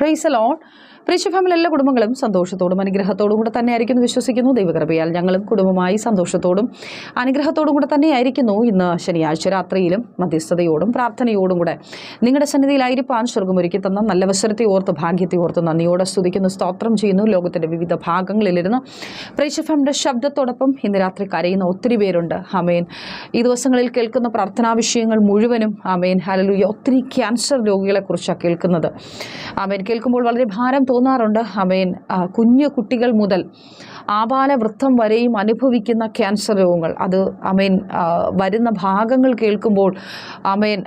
Praise the Lord. Family എല്ലാ കുടുംബങ്ങളും സന്തോഷത്തോടും അനുഗ്രഹത്തോടും കൂടെ തന്നെ ആയിരിക്കുന്നു വിശ്വസിക്കുന്നു. ദൈവകൃപയാൽ ഞങ്ങളും കുടുംബമായി സന്തോഷത്തോടും അനുഗ്രഹത്തോടും കൂടെ തന്നെയായിരിക്കുന്നു. ഇന്ന് ശനിയാഴ്ച രാത്രിയിലും മധ്യസ്ഥതയോടും പ്രാർത്ഥനയോടും കൂടെ നിങ്ങളുടെ സന്നിധിയിലായിരിക്കാൻ സ്വർഗം ഒരുക്കി തന്ന നല്ല ഓർത്ത് ഭാഗ്യത്തെ ഓർത്ത് നന്ദിയോടെ സ്തുതിക്കുന്നു സ്തോത്രം ചെയ്യുന്നു. ലോകത്തിന്റെ വിവിധ ഭാഗങ്ങളിലിരുന്ന് പ്രേക്ഷഫാമിന്റെ ശബ്ദത്തോടൊപ്പം ഇന്ന് രാത്രി കരയുന്ന ഒത്തിരി പേരുണ്ട്. അമേൻ ഈ ദിവസങ്ങളിൽ കേൾക്കുന്ന പ്രാർത്ഥനാ വിഷയങ്ങൾ മുഴുവനും അമേൻ ഹലലൂയ ഒത്തിരി ക്യാൻസർ രോഗികളെക്കുറിച്ചാണ് കേൾക്കുന്നത്. അമേൻ കേൾക്കുമ്പോൾ വളരെ ഭാരം തോന്നാറുണ്ട്. അമേൻ കുഞ്ഞു കുട്ടികൾ മുതൽ ആപാല വൃത്തം വരെയും അനുഭവിക്കുന്ന ക്യാൻസർ രോഗങ്ങൾ. അത് അമേൻ വരുന്ന ഭാഗങ്ങൾ കേൾക്കുമ്പോൾ അമേൻ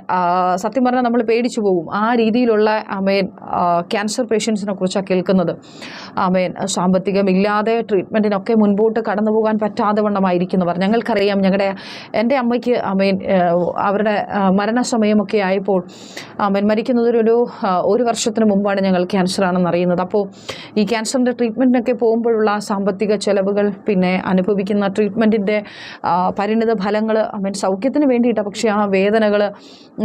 സത്യം പറഞ്ഞാൽ നമ്മൾ പേടിച്ചു പോകും. ആ രീതിയിലുള്ള അമേൻ ക്യാൻസർ പേഷ്യൻസിനെ കുറിച്ചാണ് കേൾക്കുന്നത്. അമേൻ സാമ്പത്തികമില്ലാതെ ട്രീറ്റ്മെന്റിനൊക്കെ മുൻപോട്ട് കടന്നു പോകാൻ പറ്റാതെ വണ്ണമായിരിക്കുന്നവർ. ഞങ്ങൾക്കറിയാം ഞങ്ങളുടെ എന്റെ അമ്മയ്ക്ക് അമേൻ അവരുടെ മരണസമയമൊക്കെ ആയപ്പോൾ അമേൻ മരിക്കുന്നതൊരു ഒരു വർഷത്തിന് മുമ്പാണ് ഞങ്ങൾ ക്യാൻസർ ആണെന്ന് അറിയുന്നത് അപ്പോൾ ഈ ക്യാൻസറിന്റെ ട്രീറ്റ്മെന്റിനൊക്കെ പോകുമ്പോഴുള്ള സാമ്പത്തിക ചെലവുകൾ പിന്നെ അനുഭവിക്കുന്ന ട്രീറ്റ്മെന്റിന്റെ പരിണിത ഫലങ്ങൾ അമേൻ സൗഖ്യത്തിന് വേണ്ടിയിട്ടാണ് പക്ഷേ ആ വേദനകൾ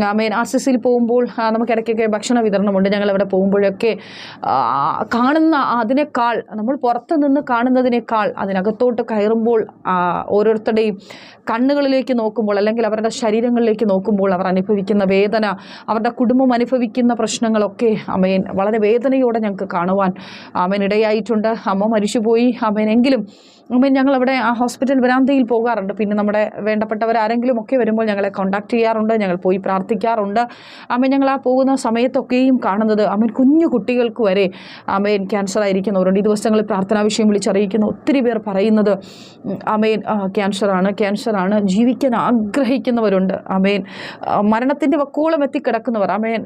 അമേൻ ആർ സി സിയിൽ പോകുമ്പോൾ നമുക്ക് ഇടയ്ക്കൊക്കെ ഭക്ഷണ വിതരണമുണ്ട്. ഞങ്ങൾ അവിടെ പോകുമ്പോഴൊക്കെ കാണുന്ന അതിനേക്കാൾ നമ്മൾ പുറത്ത് നിന്ന് കാണുന്നതിനേക്കാൾ അതിനകത്തോട്ട് കയറുമ്പോൾ ഓരോരുത്തരുടെയും കണ്ണുകളിലേക്ക് നോക്കുമ്പോൾ അല്ലെങ്കിൽ അവരുടെ ശരീരങ്ങളിലേക്ക് നോക്കുമ്പോൾ അവർ അനുഭവിക്കുന്ന വേദന അവരുടെ കുടുംബം അനുഭവിക്കുന്ന പ്രശ്നങ്ങളൊക്കെ അമ്മയൻ വളരെ വേദനയോടെ ഞങ്ങൾക്ക് കാണുവാൻ അമ്മൻ ഇടയായിട്ടുണ്ട്. അമ്മ മരിച്ചുപോയി. അവനെങ്കിലും അമ്മ ഞങ്ങൾ അവിടെ ആ ഹോസ്പിറ്റൽ വരാന്തയിൽ പോകാറുണ്ട്. പിന്നെ നമ്മുടെ വേണ്ടപ്പെട്ടവർ ആരെങ്കിലും ഒക്കെ വരുമ്പോൾ ഞങ്ങളെ കോണ്ടാക്ട് ചെയ്യാറുണ്ട്. ഞങ്ങൾ പോയി പ്രാർത്ഥിക്കാറുണ്ട്. അമ്മ ഞങ്ങൾ ആ പോകുന്ന സമയത്തൊക്കെയും കാണുന്നത് അമ്മൻ കുഞ്ഞു കുട്ടികൾക്ക് വരെ അമ്മയൻ ക്യാൻസർ ആയിരിക്കുന്നവരുണ്ട് ഈ ദിവസങ്ങളിൽ പ്രാർത്ഥനാ വിഷയം വിളിച്ചറിയിക്കുന്ന. ഒത്തിരി പേർ പറയുന്നത് അമ്മയൻ ക്യാൻസറാണ് ക്യാൻസറാണ് ജീവിക്കാൻ ആഗ്രഹിക്കുന്നവരുണ്ട്. അമ്മയൻ മരണത്തിന്റെ വക്കോളം എത്തിക്കിടക്കുന്നവർ. അമ്മയൻ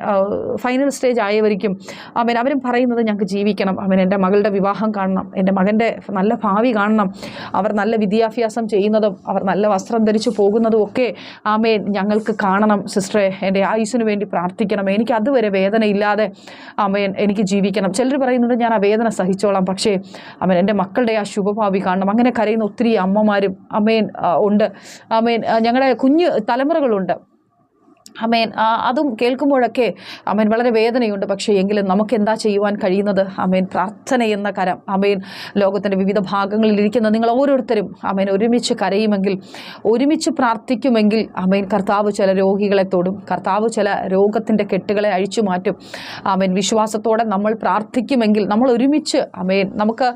ഫൈനൽ സ്റ്റേജ് ആയവരിക്കും. അമ്മൻ അവരും പറയുന്നത് ഞങ്ങൾക്ക് ജീവിക്കണം. അമേൻ എന്റെ മകളുടെ വിവാഹം കാണണം. എന്റെ മകന്റെ നല്ല ഭാവി കാണണം. അവർ നല്ല വിദ്യാഭ്യാസം ചെയ്യുന്നതും അവർ നല്ല വസ്ത്രം ധരിച്ചു പോകുന്നതും ഒക്കെ ആമേൻ ഞങ്ങൾക്ക് കാണണം സിസ്റ്ററെ. എന്റെ ആയുസിന് വേണ്ടി പ്രാർത്ഥിക്കണം. എനിക്ക് അതുവരെ വേദന ഇല്ലാതെ അമ്മയൻ എനിക്ക് ജീവിക്കണം. ചിലർ പറയുന്നുണ്ട് ഞാൻ ആ വേദന സഹിച്ചോളാം. പക്ഷേ അമ്മൻ എന്റെ മക്കളുടെ ആ ശുഭഭാവി കാണണം. അങ്ങനെ കരയുന്ന ഒത്തിരി അമ്മമാരും അമ്മയൻ ഉണ്ട്. അമ്മയൻ ഞങ്ങളുടെ കുഞ്ഞ് തലമുറകളുണ്ട്. അമേൻ അതും കേൾക്കുമ്പോഴൊക്കെ അമേൻ വളരെ വേദനയുണ്ട്. പക്ഷേ എങ്കിലും നമുക്ക് എന്താ ചെയ്യുവാൻ കഴിയുന്നത്? അമേൻ പ്രാർത്ഥന എന്ന കരം. അമേൻ ലോകത്തിന്റെ വിവിധ ഭാഗങ്ങളിൽ ഇരിക്കുന്ന നിങ്ങൾ ഓരോരുത്തരും അമേൻ ഒരുമിച്ച് കരയുമെങ്കിൽ ഒരുമിച്ച് പ്രാർത്ഥിക്കുമെങ്കിൽ അമേൻ കർത്താവ് ചില രോഗികളെ തൊടും. കർത്താവ് ചില രോഗത്തിന്റെ കെട്ടുകളെ അഴിച്ചു മാറ്റും. അമേൻ വിശ്വാസത്തോടെ നമ്മൾ പ്രാർത്ഥിക്കുമെങ്കിൽ നമ്മൾ ഒരുമിച്ച് അമേൻ നമുക്ക്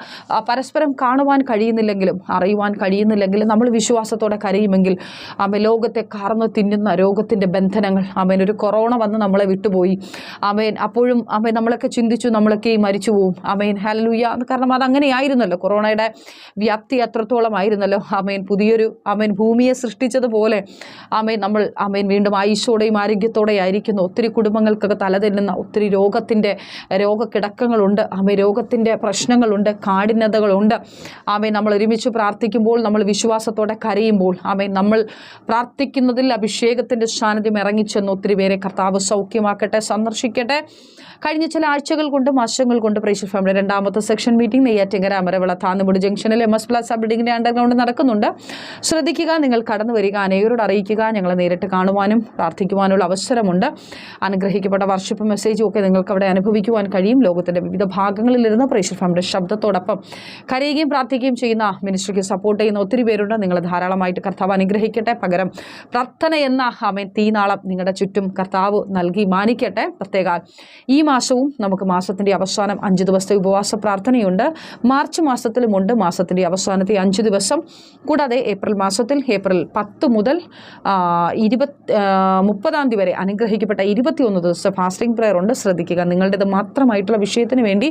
പരസ്പരം കാണുവാൻ കഴിയുന്നില്ലെങ്കിലും അറിയുവാൻ കഴിയുന്നില്ലെങ്കിലും നമ്മൾ വിശ്വാസത്തോടെ കരയുമെങ്കിൽ അമേ ലോകത്തെ കാർന്ന് തിന്നുന്ന രോഗത്തിന്റെ ബന്ധനങ്ങൾ. അമേൻ ഒരു കൊറോണ വന്ന് നമ്മളെ വിട്ടുപോയി. അമേൻ അപ്പോഴും ആമേൻ നമ്മളൊക്കെ ചിന്തിച്ചു നമ്മളൊക്കെ മരിച്ചു പോവും. അമേൻ ഹലലുയ്യ കാരണം അതങ്ങനെ ആയിരുന്നല്ലോ കൊറോണയുടെ വ്യാപ്തി അത്രത്തോളം ആയിരുന്നല്ലോ. അമേൻ പുതിയൊരു അമേൻ ഭൂമിയെ സൃഷ്ടിച്ചതുപോലെ അമേൻ നമ്മൾ അമേൻ വീണ്ടും ആയുഷോടെയും ആരോഗ്യത്തോടെയും ആയിരിക്കുന്നു ഒത്തിരി കുടുംബങ്ങൾക്കൊക്കെ തലതെല്ലുന്ന ഒത്തിരി രോഗത്തിന്റെ രോഗക്കിടക്കങ്ങളുണ്ട്. അമേ രോഗത്തിന്റെ പ്രശ്നങ്ങളുണ്ട്. കാഠിന്യതകളുണ്ട്. ആമേ നമ്മൾ ഒരുമിച്ച് പ്രാർത്ഥിക്കുമ്പോൾ നമ്മൾ വിശ്വാസത്തോടെ കരയുമ്പോൾ ആമേ നമ്മൾ പ്രാർത്ഥിക്കുന്നതിൽ അഭിഷേകത്തിന്റെ സാന്നിധ്യം ഇറങ്ങിച്ചെന്ന് ഒത്തിരി പേരെ കർത്താവ് സൗഖ്യമാക്കട്ടെ സന്ദർശിക്കട്ടെ. കഴിഞ്ഞ ചില ആഴ്ചകൾ കൊണ്ട് മാസങ്ങൾ കൊണ്ട് പ്രേക്ഷക ഫാമിലി രണ്ടാമത്തെ സെക്ഷൻ മീറ്റിംഗ് നെയ്യാറ്റിങ്കര അമരവിള താന്നുമുടി ജംഗ്ഷനിൽ എം എസ് പ്ലാസ ബിൽഡിങ്ങിന്റെ അണ്ടർഗ്രൗണ്ട് നടക്കുന്നുണ്ട്. ശ്രദ്ധിക്കുക നിങ്ങൾ കടന്നു വരിക അനേകരോട് അറിയിക്കുക ഞങ്ങളെ നേരിട്ട് കാണുവാനും പ്രാർത്ഥിക്കുവാനുള്ള അവസരമുണ്ട്. അനുഗ്രഹിക്കപ്പെട്ട വർഷിപ്പ് മെസ്സേജും ഒക്കെ നിങ്ങൾക്ക് അവിടെ അനുഭവിക്കുവാൻ കഴിയും. ലോകത്തിന്റെ വിവിധ ഭാഗങ്ങളിലിരുന്ന് പ്രേക്ഷക ഫാമിലിയുടെ ശബ്ദത്തോടൊപ്പം കരയുകയും പ്രാർത്ഥിക്കുകയും ചെയ്യുന്ന മിനിസ്ട്രിക്ക് സപ്പോർട്ട് ചെയ്യുന്ന ഒത്തിരി പേരുണ്ട്. നിങ്ങൾ ധാരാളമായിട്ട് കർത്താവ് അനുഗ്രഹിക്കട്ടെ. പകരം പ്രാർത്ഥന എന്ന അമേൻ തീനാളം നിങ്ങളുടെ ചുറ്റും കർത്താവ് നൽകി മാനിക്കട്ടെ. പ്രത്യേക ഈ മാസവും നമുക്ക് മാസത്തിന്റെ അവസാനം അഞ്ച് ദിവസത്തെ ഉപവാസ പ്രാർത്ഥനയുണ്ട്. മാർച്ച് മാസത്തിലുമുണ്ട് മാസത്തിന്റെ അവസാനത്തെ അഞ്ച് ദിവസം. കൂടാതെ ഏപ്രിൽ മാസത്തിൽ ഏപ്രിൽ പത്ത് മുതൽ ആ, ഇരുപത് മുപ്പതാം തീയതി വരെ അനുഗ്രഹിക്കപ്പെട്ട ഇരുപത്തിയൊന്ന് ദിവസത്തെ ഫാസ്റ്റിംഗ് പ്രെയർ ഉണ്ട്. ശ്രദ്ധിക്കുക നിങ്ങളുടേത് മാത്രമായിട്ടുള്ള വിഷയത്തിന് വേണ്ടി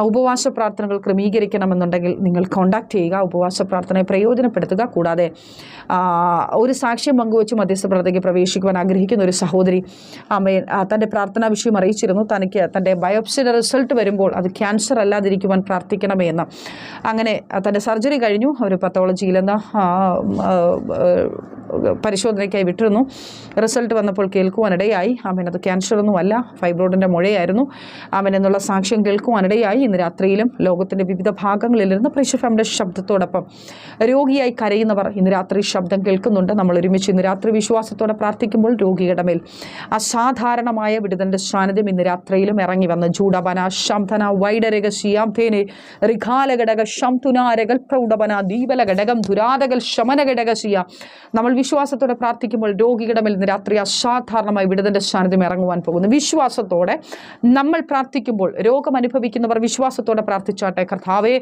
ഉപവാസ പ്രാർത്ഥനകൾ ക്രമീകരിക്കണമെന്നുണ്ടെങ്കിൽ നിങ്ങൾ കോണ്ടാക്ട് ചെയ്യുക ഉപവാസ പ്രാർത്ഥനയെ പ്രയോജനപ്പെടുത്തുക. കൂടാതെ ഒരു സാക്ഷ്യം പങ്കുവച്ച് മധ്യസ്ഥ പ്രാർത്ഥനയ്ക്ക് പ്രവേശിക്കുവാൻ ആഗ്രഹിക്കുന്ന ഒരു സഹോദരി അമ്മയെ തന്റെ പ്രാർത്ഥനാ വിഷയം അറിയിച്ചിരുന്നു. തനിക്ക് തന്റെ ബയോപ്സിയുടെ റിസൾട്ട് വരുമ്പോൾ അത് ക്യാൻസർ അല്ലാതിരിക്കുവാൻ പ്രാർത്ഥിക്കണമേ എന്ന്. അങ്ങനെ തന്റെ സർജറി കഴിഞ്ഞു. അവർ ആ, പരിശോധനയ്ക്കായി വിട്ടിരുന്നു. റിസൾട്ട് വന്നപ്പോൾ കേൾക്കുവാനിടയായി. അവൻ അത് ക്യാൻസറൊന്നുമല്ല ഫൈബ്രോയിഡിന്റെ മുഴയായിരുന്നു. അവൻ എന്നുള്ള സാക്ഷ്യം കേൾക്കുവാനിടയായി. ഇന്ന് രാത്രിയിലും ലോകത്തിന്റെ വിവിധ ഭാഗങ്ങളിലിരുന്ന് പ്രശ്ന ഫാമിന്റെ ശബ്ദത്തോടൊപ്പം രോഗിയായി കരയുന്നവർ ഇന്ന് രാത്രി ശബ്ദം കേൾക്കുന്നുണ്ട്. നമ്മൾ ഒരുമിച്ച് ഇന്ന് രാത്രി വിശ്വാസത്തോടെ പ്രാർത്ഥിക്കുമ്പോൾ രോഗിയുടെ മേൽ അസാധാരണമായ വിടുതന്റെ സാന്നിധ്യം ഇന്ന് രാത്രിയിലും ഇറങ്ങി വന്ന്. ജൂഡബന ശംധന വൈഡരക ശിയാംധേനെ ഋഖാലഘടക ശംതുനാരകൽ പ്രൗഢബന ദീപല ഘടകം ദുരാതകൽ ശമന ഘടക ശിയ. നമ്മൾ വിശ്വാസത്തോടെ പ്രാർത്ഥിക്കുമ്പോൾ രോഗികളുടെ മേൽ രാത്രി അസാധാരണമായി വിടുതന്റെ സാന്നിധ്യം ഇറങ്ങുവാൻ പോകുന്നു. വിശ്വാസത്തോടെ നമ്മൾ പ്രാർത്ഥിക്കുമ്പോൾ രോഗം അനുഭവിക്കുന്നവർ വിശ്വാസത്തോടെ പ്രാർത്ഥിച്ചാട്ടെ. കർത്താവേ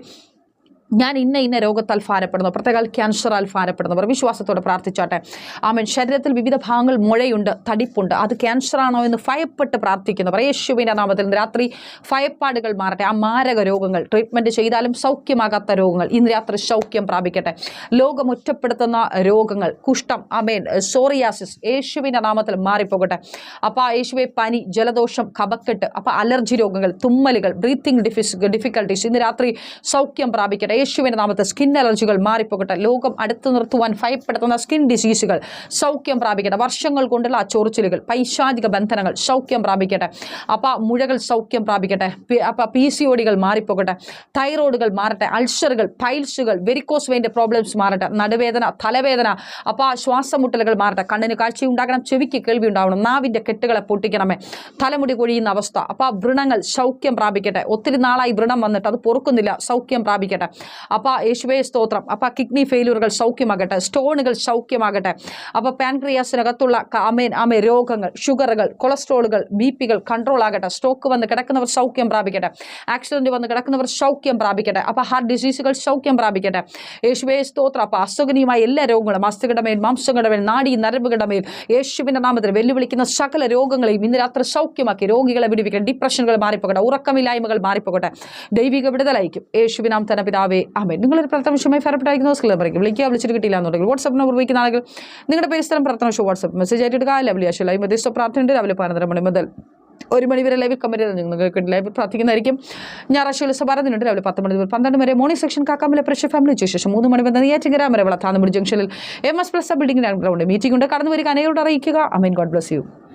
ഞാൻ ഇന്ന ഇന്ന രോഗത്താൽ ഭാരപ്പെടുന്നു. പ്രത്യേക ക്യാൻസറാൽ ഭാരപ്പെടുന്നവർ വിശ്വാസത്തോടെ പ്രാർത്ഥിച്ചോട്ടെ. ആമൻ. ശരീരത്തിൽ വിവിധ ഭാഗങ്ങൾ മുഴയുണ്ട് തടിപ്പുണ്ട്. അത് ക്യാൻസറാണോ എന്ന് ഭയപ്പെട്ട് പ്രാർത്ഥിക്കുന്നവർ യേശുവിന്റെ നാമത്തിൽ രാത്രി ഭയപ്പാടുകൾ മാറട്ടെ. ആ മാരക രോഗങ്ങൾ ട്രീറ്റ്മെന്റ് ചെയ്താലും സൗഖ്യമാകാത്ത രോഗങ്ങൾ ഇന്ന് രാത്രി സൗഖ്യം പ്രാപിക്കട്ടെ. ലോകം ഒറ്റപ്പെടുത്തുന്ന രോഗങ്ങൾ കുഷ്ഠം അമേൻ സോറിയാസിസ് യേശുവിന്റെ നാമത്തിൽ മാറിപ്പോകട്ടെ. അപ്പോൾ ആ യേശുവെ പനി ജലദോഷം കപക്കെട്ട് അപ്പോൾ അലർജി രോഗങ്ങൾ തുമ്മലുകൾ ബ്രീത്തിങ് ഡിഫിസ് ഡിഫിക്കൽട്ടീസ് ഇന്ന് രാത്രി സൗഖ്യം പ്രാപിക്കട്ടെ. യേശുവിന്റെ നാമത്തെ സ്കിൻ അലർജികൾ മാറിപ്പോകട്ടെ. ലോകം അടുത്തു നിർത്തുവാൻ ഭയപ്പെടുത്തുന്ന സ്കിൻ ഡിസീസുകൾ സൗഖ്യം പ്രാപിക്കട്ടെ. വർഷങ്ങൾ കൊണ്ടുള്ള ആ ചൊറിച്ചിലുകൾ പൈശാചിക ബന്ധനങ്ങൾ സൗഖ്യം പ്രാപിക്കട്ടെ. അപ്പം മുഴകൾ സൗഖ്യം പ്രാപിക്കട്ടെ. അപ്പം പി സി ഒടികൾ മാറിപ്പോകട്ടെ. തൈറോയിഡുകൾ മാറട്ടെ. അൾസറുകൾ പൈൽസുകൾ വെരിക്കോസ് വെയിന്റെ പ്രോബ്ലംസ് മാറട്ടെ. നടുവേദന തലവേദന അപ്പം ശ്വാസമുട്ടലുകൾ മാറട്ടെ. കണ്ണിന് കാഴ്ച ഉണ്ടാകണം ചെവിക്ക് കേൾവി ഉണ്ടാവണം നാവിന്റെ കെട്ടുകളെ പൊട്ടിക്കണമേ. തലമുടി കൊഴിയുന്ന അവസ്ഥ. അപ്പം വ്രണങ്ങൾ സൗഖ്യം പ്രാപിക്കട്ടെ. ഒത്തിരി നാളായി വ്രണം വന്നിട്ട് അത് പൊറുക്കുന്നില്ല. സൗഖ്യം പ്രാപിക്കട്ടെ. അപ്പോൾ യേശുവേ സ്തോത്രം. അപ്പോൾ കിഡ്നി ഫെയിലൂറുകൾ സൗഖ്യമാകട്ടെ സ്റ്റോണുകൾ സൗഖ്യമാകട്ടെ. അപ്പോൾ പാൻക്രിയാസിനകത്തുള്ള അമേൻ അമേ രോഗങ്ങൾ ഷുഗറുകൾ കൊളസ്ട്രോളുകൾ ബി പികൾ കൺട്രോൾ ആകട്ടെ സ്ട്രോക്ക് വന്ന് കിടക്കുന്നവർ സൗഖ്യം പ്രാപിക്കട്ടെ. ആക്സിഡന്റ് വന്ന് കിടക്കുന്നവർ സൗഖ്യം പ്രാപിക്കട്ടെ. അപ്പോൾ ഹാർട്ട് ഡിസീസുകൾ സൗഖ്യം പ്രാപിക്കട്ടെ. യേശുവേ സ്തോത്രം. അപ്പോൾ അസുഖനീയമായ എല്ലാ രോഗങ്ങളും അസ്ഥികളുടെ മേൽ മാംസങ്ങളുടെ നാടി നരമ്പുകളുടെ യേശുവിന്റെ നാമത്തിൽ വെല്ലുവിളിക്കുന്ന സകല രോഗങ്ങളെയും ഇന്ന് രാത്രി സൗഖ്യമാക്കി രോഗികളെ വിടിവിക്കട്ടെ. ഡിപ്രഷനുകൾ മാറിപ്പോകട്ടെ. ഉറക്കമില്ലായ്മകൾ മാറിപ്പോകട്ടെ. ദൈവിക വിടുതലായിരിക്കും. യേശുവിനാം തന്നെ പിതാവേ ആമേ നിങ്ങളൊരു പ്രാർത്ഥന വിഷയമായി ഫലപ്പെട്ടായിരിക്കുന്ന സ്കിൽ പറയും വിളിക്കുക. വിളിച്ചിട്ട് കിട്ടിയില്ല എന്നുണ്ടെങ്കിൽ വാട്സപ്പ് നമ്പർ ഉപയോഗിക്കുന്ന ആളുകൾ നിങ്ങളുടെ പേര് സ്ഥലം പ്രാർത്ഥന വിഷയം വാട്സപ്പ് മെസ്സേജ് ആയിട്ട് എടുക്കുക ലവ്ലി അശ്വലായി മധ്യസ്ഥ പ്രാർത്ഥനയുണ്ട്. രാവിലെ പതിനൊന്നര മണി മുതൽ ഒരു മണി വരെ ലൈവ് ചെയ്ത് നിങ്ങൾക്ക് ലൈവ് പ്രാർത്ഥിക്കുന്നതായിരിക്കും. ഞായറാഴ്ച സഭാരത്തിനുണ്ട് രാവിലെ പത്ത് മണി പന്ത്രണ്ട് വരെ morning section Kakkamala pressure family ശേഷം മൂന്ന് മണി വരെ നെയ്യാറ്റിങ്കര വരെ വളത്താന്നമുടി ജംഗ്ഷനിൽ M S plus building ground meeting ഉണ്ട്. കടന്നു വരിക അനേകരോട് അറിയിക്കുക. അമീൻ God bless you